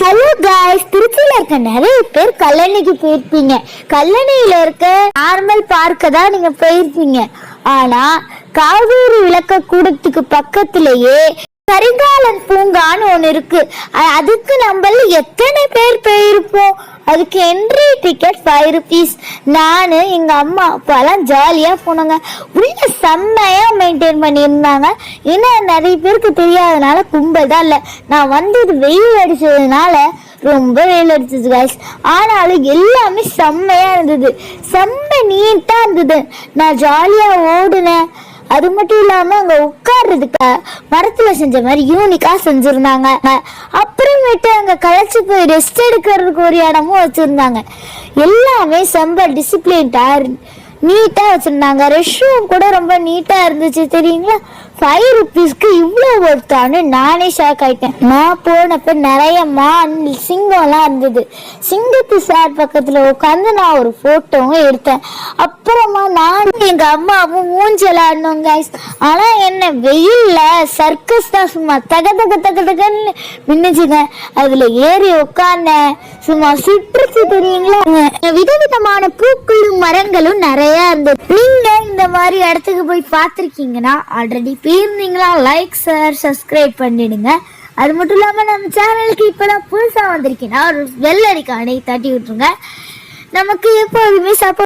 Hello guys திருச்சியில இருக்க நிறைய பேர் கல்லணைக்கு போயிருப்பீங்க. கல்லணையில இருக்க நார்மல் பார்க்க தான் நீங்க போயிருப்பீங்க. ஆனா காவேரி விளக்க கூடத்துக்கு பக்கத்திலேயே கரிகாலன் பூங்கான்னு ஒன்று இருக்கு. அதுக்கு நம்மள எத்தனை பேர் போயிருப்போம்? அதுக்கு என்ட்ரி டிக்கெட் ஃபைவ் ருபீஸ் நான் எங்கள் அம்மா அப்பாலாம் ஜாலியாக போனோங்க. உள்ள செம்மையாக மெயின்டைன் பண்ணியிருந்தாங்க. ஏன்னா நிறைய பேருக்கு தெரியாதனால கும்பல் தான் இல்லை. நான் வந்தது வெயில் அடிச்சதுனால ரொம்ப வெயில் அடிச்சது guys. ஆனாலும் எல்லாமே செம்மையாக இருந்தது. செம்ம நீட்டாக இருந்தது. நான் ஜாலியாக ஓடினேன். அது மட்டும் இல்லாம அங்க உட்கார்றதுக்கு மரத்துல செஞ்ச மாதிரி யூனிக்கா செஞ்சிருந்தாங்க. அப்புறமேட்டு அங்க களைச்சு போய் ரெஸ்ட் எடுக்கிறதுக்கு ஒரு இடமும் வச்சிருந்தாங்க. எல்லாமே செம்ப டிசிப்ளின்டா நீட்டா வச்சிருந்தாங்க. ரெஸ்ட் ரூம் கூட ரொம்ப நீட்டா இருந்துச்சு தெரியுங்களா? ஃபைவ் ருபீஸ்க்கு இவ்வளோ ஒருத்தான்னு நானே ஷாக் ஆயிட்டேன். நான் போனப்ப நிறைய மான் சிங்கம்லாம் இருந்தது. சிங்கத்து சார் பக்கத்துல உட்காந்து நான் ஒரு போட்டோவும் எடுத்தேன். அப்புறமா நானும் எங்க அம்மாவும் ஊஞ்சல் ஆடணும் கைஸ் ஆனா என்ன வெயில்ல சர்க்கஸ் தான் சும்மா தக தக தக தகன்னு மின்னுச்சுங்க. அதுல ஏறி உட்கார்ந்தேன். சும்மா சுற்றுச்சு தெரியுங்களா? விதவிதமான பூக்களும் மரங்களும் நிறைய இருந்தது. நீங்க மாதிரி இடத்துக்கு போய் பார்த்துருக்கீங்கன்னா ஆல்ரெடி போயிருந்தீங்களா? லைக் ஷேர் சப்ஸ்கிரைப் பண்ணிடுங்க. அது மட்டும் இல்லாம நம்ம சேனலுக்கு இப்போதான் புதுசா வந்திருக்கீங்கன்னா ஒரு வெள்ளடிக்கானை தட்டி விட்டுருங்க. நமக்கு எப்போதுமே சப்போர்ட்